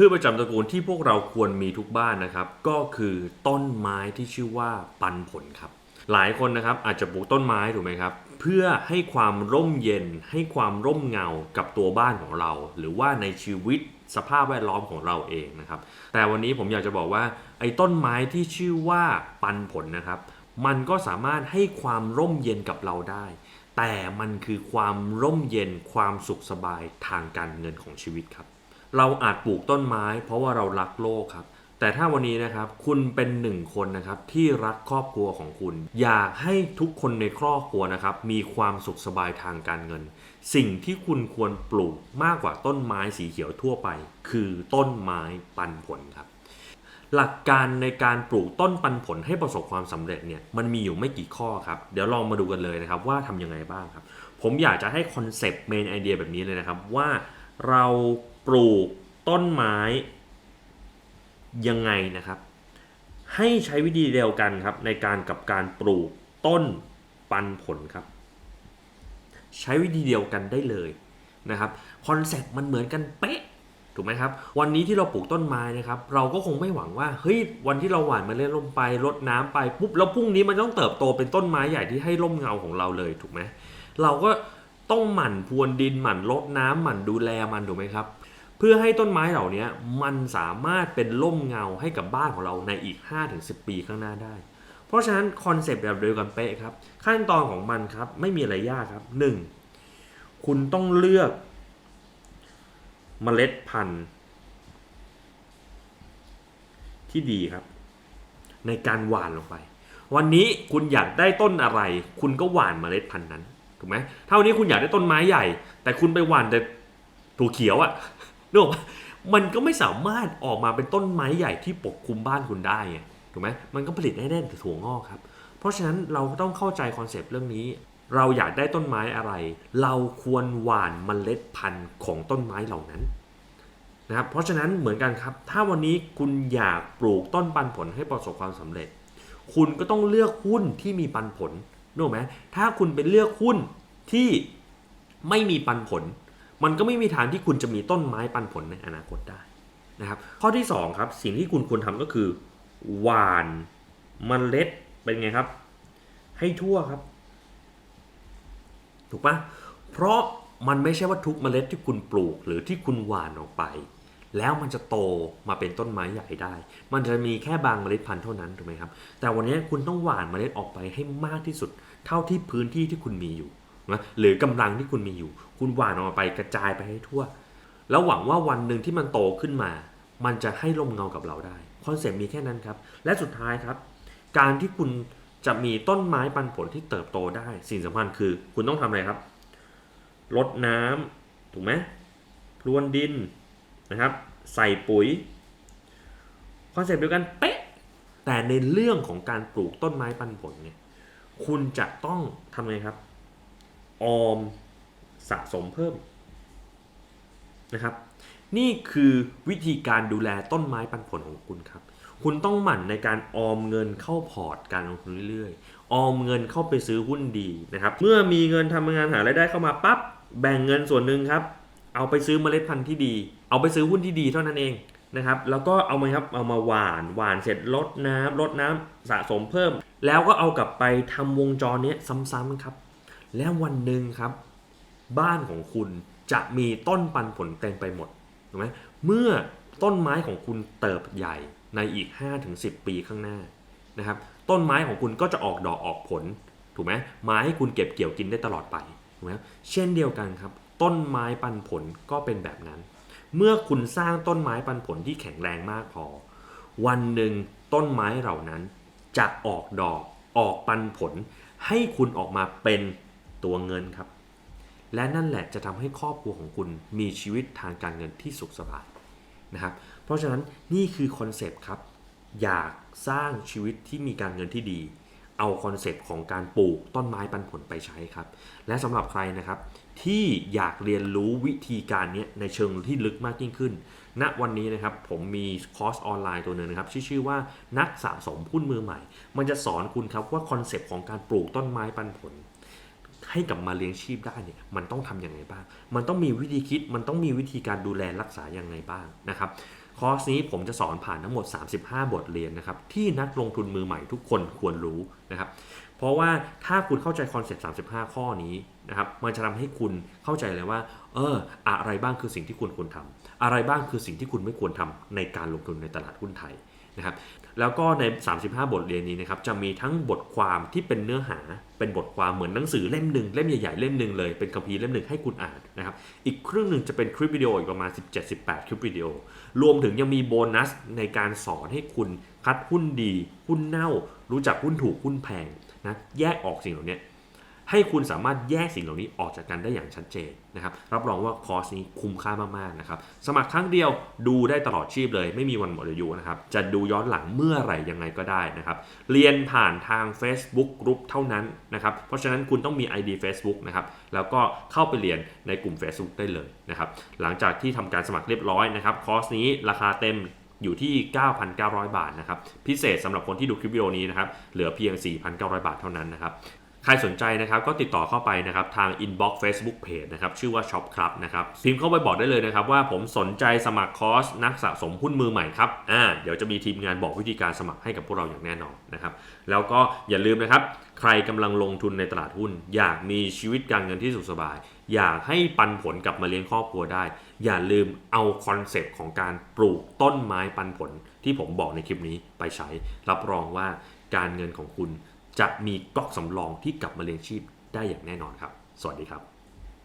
พืชประจำตระกูลที่พวกเราควรมีทุกบ้านนะครับ ก็คือต้นไม้ที่ชื่อว่าปันผลครับ หลายคนนะครับอาจจะปลูกต้นไม้ถูกไหมครับ เพื่อให้ความร่มเย็น ให้ความร่มเงากับตัวบ้านของเรา หรือว่าในชีวิตสภาพแวดล้อมของเราเองนะครับ แต่วันนี้ผมอยากจะบอกว่า ไอ้ต้นไม้ที่ชื่อว่าปันผลนะครับ มันก็สามารถให้ความร่มเย็นกับเราได้ แต่มันคือความร่มเย็นความสุขสบายทางการเงินของชีวิตครับ เราอาจปลูกต้นไม้ เพราะว่าเรารักโลกครับ แต่ถ้าวันนี้นะครับคุณเป็นหนึ่งคนนะครับที่รักครอบครัวของคุณ อยากให้ทุกคนในครอบครัวนะครับมีความสุขสบายทางการเงิน สิ่งที่คุณควรปลูกมากกว่าต้นไม้สีเขียวทั่วไป คือต้นไม้ปันผลครับหลักการในการปลูกต้นปันผลให้ประสบความสำเร็จเนี่ยมันมีอยู่ไม่กี่ข้อครับ เดี๋ยวลองมาดูกันเลยนะครับว่าทำยังไงบ้างครับ ผมอยากจะให้คอนเซปต์เมนไอเดียแบบนี้เลยนะครับว่าเรา ปลูกต้นไม้ยังไงนะครับ ให้ใช้วิธีเดียวกันครับในการกับการปลูกต้นปันผลครับ ใช้วิธีเดียวกันได้เลยนะครับคอนเซ็ปต์มันเหมือนกันเป๊ะถูกไหมครับ วันนี้ที่เราปลูกต้นไม้นะครับ เราก็คงไม่หวังว่าเฮ้ยวันที่เราหว่านมเมล็ดลงไปรดน้ำไปปุ๊บแล้วพรุ่งนี้มันต้องเติบโตเป็นต้นไม้ใหญ่ที่ให้ร่มเงาของเราเลยถูกไหมเราก็ต้องหมั่นพรวนดินหมั่นรดน้ำหมั่นดูแลมันถูกไหมครับ เพื่อให้ต้นไม้เหล่านี้มันสามารถเป็นร่มเงาให้กับบ้านของเราในอีก 5-10 ปีข้างหน้าได้ เพราะฉะนั้นคอนเซปต์แบบเดียวกันเป๊ะครับ ขั้นตอนของมันครับไม่มีอะไรยากครับ 1. คุณต้องเลือกเมล็ดพันธุ์ ที่ดีครับ ในการหว่านลงไป วันนี้คุณอยากได้ต้นอะไร คุณก็หว่านเมล็ดพันธุ์นั้นถูกไหมถ้าวันนี้คุณอยากได้ต้นไม้ใหญ่ แต่คุณไปหว่านแต่ถั่วเขียวอะ นึกออกมันก็ไม่สามารถออกมาเป็นต้นไม้ใหญ่ที่ปกคลุมบ้านคุณได้ไงถูกไหมมันก็ผลิตได้แน่แต่ถั่วงอกครับ เพราะฉะนั้นเราต้องเข้าใจคอนเซปต์เรื่องนี้ เราอยากได้ต้นไม้อะไร เราควรหว่านเมล็ดพันธุ์ของต้นไม้เหล่านั้นนะครับ เพราะฉะนั้นเหมือนกันครับ ถ้าวันนี้คุณอยากปลูกต้นปันผลให้ประสบความสำเร็จ คุณก็ต้องเลือกหุ้นที่มีปันผลนึกไหมถ้าคุณเป็นเลือกหุ้นที่ไม่มีปันผล มันก็ไม่มีทางที่คุณจะมีต้นไม้ปันผลในอนาคตได้นะครับข้อที่สองครับสิ่งที่คุณควรทำก็คือ หว่านเมล็ดเป็นไงครับ ให้ทั่วครับ ถูกปะเพราะมันไม่ใช่ว่าทุกเมล็ดที่คุณปลูกหรือที่คุณหว่านออกไป แล้วมันจะโตมาเป็นต้นไม้ใหญ่ได้ มันจะมีแค่บางเมล็ดพันธุ์เท่านั้นถูกไหมครับ แต่วันนี้คุณต้องหว่านเมล็ดออกไปให้มากที่สุด เท่าที่พื้นที่ที่คุณมีอยู่ นะหรือกำลังที่คุณมีอยู่ คุณหว่านออกไปกระจายไปให้ทั่ว แล้วหวังว่าวันหนึ่งที่มันโตขึ้นมา มันจะให้ลมเงากับเราได้คอนเซ็ปต์มีแค่นั้นครับ และสุดท้ายครับ การที่คุณจะมีต้นไม้ปันผลที่เติบโตได้ สิ่งสำคัญคือคุณต้องทำอะไรครับรดน้ำถูกไหมพรวนดินนะครับ ใส่ปุ๋ยคอนเซ็ปต์เดียวกันเป๊ะแต่ในเรื่องของการปลูกต้นไม้ปันผลเนี่ยคุณจะต้องทำไงครับ ออมสะสมเพิ่มนะครับ นี่คือวิธีการดูแลต้นไม้ปันผลของคุณครับ คุณต้องหมั่นในการออมเงินเข้าพอร์ตการลงทุนเรื่อยๆ ออมเงินเข้าไปซื้อหุ้นดีนะครับ เมื่อมีเงินทำงานหารายได้เข้ามาปั๊บแบ่งเงินส่วนหนึ่งครับ เอาไปซื้อเมล็ดพันธุ์ที่ดี เอาไปซื้อหุ้นที่ดีเท่านั้นเองนะครับ แล้วก็เอามาครับเอามาหวานหวานเสร็จลดน้ำลดน้ำสะสมเพิ่ม แล้วก็เอากลับไปทำวงจรเนี้ยซ้ำๆครับ แล้ววันหนึ่งครับ บ้านของคุณจะมีต้นปันผลเต็มไปหมดถูกไหมเมื่อต้นไม้ของคุณเติบใหญ่ในอีก 5-10 ปีข้างหน้านะครับ ต้นไม้ของคุณก็จะออกดอกออกผลถูกไหมไม้ให้คุณเก็บเกี่ยวกินได้ตลอดไปถูกไหมเช่นเดียวกันครับ ต้นไม้ปันผลก็เป็นแบบนั้น เมื่อคุณสร้างต้นไม้ปันผลที่แข็งแรงมากพอ วันหนึ่งต้นไม้เหล่านั้นจะออกดอกออกปันผล ให้คุณออกมาเป็น ตัวเงินครับ และนั่นแหละจะทำให้ครอบครัวของคุณมีชีวิตทางการเงินที่สุขสบายนะครับ เพราะฉะนั้นนี่คือคอนเซปต์ครับ อยากสร้างชีวิตที่มีการเงินที่ดี เอาคอนเซปต์ของการปลูกต้นไม้ปันผลไปใช้ครับ และสำหรับใครนะครับที่อยากเรียนรู้วิธีการนี้ในเชิงที่ลึกมากยิ่งขึ้น ณ วันนี้นะครับผมมีคอร์สออนไลน์ตัวหนึ่งนะครับที่ชื่อว่านักสะสมหุ้นมือใหม่ มันจะสอนคุณครับว่าคอนเซปต์ของการปลูกต้นไม้ปันผล ให้กลับมาเลี้ยงชีพได้เนี่ยมันต้องทำอย่างไรบ้าง มันต้องมีวิธีคิดมันต้องมีวิธีการดูแลรักษาอย่างไรบ้างนะครับคอร์สนี้ผมจะสอนผ่านทั้งหมด 35 บทเรียนนะครับที่นักลงทุนมือใหม่ทุกคนควรรู้นะครับเพราะว่าถ้าคุณเข้าใจคอนเซ็ปต์ 35 ข้อนี้นะครับมันจะทำให้คุณเข้าใจเลยว่า เออ อะไรบ้างคือสิ่งที่คุณควรทำอะไรบ้างคือสิ่งที่คุณไม่ควรทำในการลงทุนในตลาดหุ้นไทย นะครับแล้วก็ใน 35 บทเรียนนี้นะครับจะมีทั้งบทความที่เป็นเนื้อหา เป็นบทความเหมือนหนังสือเล่มหนึ่งเล่มใหญ่ๆเล่มหนึ่งเลยเป็นคัมภีร์เล่มหนึ่งให้คุณอ่านนะครับอีกครึ่งหนึ่งจะเป็นคลิปวิดีโออีกประมาณ 17-18 คลิปวิดีโอ รวมถึงยังมีโบนัสในการสอนให้คุณคัดหุ้นดี หุ้นเน่า รู้จักหุ้นถูกหุ้นแพงนะแยกออกสิ่งเหล่านี้ ให้คุณสามารถแยกสิ่งเหล่านี้ออกจากกันได้อย่างชัดเจนนะครับ รับรองว่าคอร์สนี้คุ้มค่ามากๆนะครับ สมัครครั้งเดียวดูได้ตลอดชีพเลย ไม่มีวันหมดอายุนะครับ จะดูย้อนหลังเมื่อไหร่ยังไงก็ได้นะครับ เรียนผ่านทาง Facebook ก r ุ p เท่านั้นนะครับ เพราะฉะนั้นคุณต้องมี ID Facebook นะครับ แล้วก็เข้าไปเรียนในกลุ่ม Facebook ได้เลยนะครับ หลังจากที่ทำการสมัครเรียบร้อยนะครับ คอร์สนี้ราคาเต็มอยู่ที่ 9,900 บาทนะครับ พิเศษสำหรับคนที่ดูคลิปวิดีโอนี้นะครับ เหลือเพียง 4,900 บาทเท่านั้นนะครับ ใครสนใจนะครับก็ติดต่อเข้าไปนะครับทาง inbox Facebook Page นะครับชื่อว่า Shop ครับนะครับพิมพ์เข้าไปบอกได้เลยนะครับว่าผมสนใจสมัครคอร์สนักสะสมหุ้นมือใหม่ครับอ่าเดี๋ยวจะมีทีมงานบอกวิธีการสมัครให้กับพวกเราอย่างแน่นอนนะครับแล้วก็อย่าลืมนะครับใครกำลังลงทุนในตลาดหุ้น อยากมีชีวิตการเงินที่สุขสบาย อยากให้ปันผลกลับมาเลี้ยงครอบครัวได้ อย่าลืมเอาคอนเซปต์ของการปลูกต้นไม้ปันผลที่ผมบอกในคลิปนี้ไปใช้ รับรองว่าการเงินของคุณ จะมีก๊อกสำรองที่กลับมาเลี้ยงชีพได้อย่างแน่นอนครับ สวัสดีครับ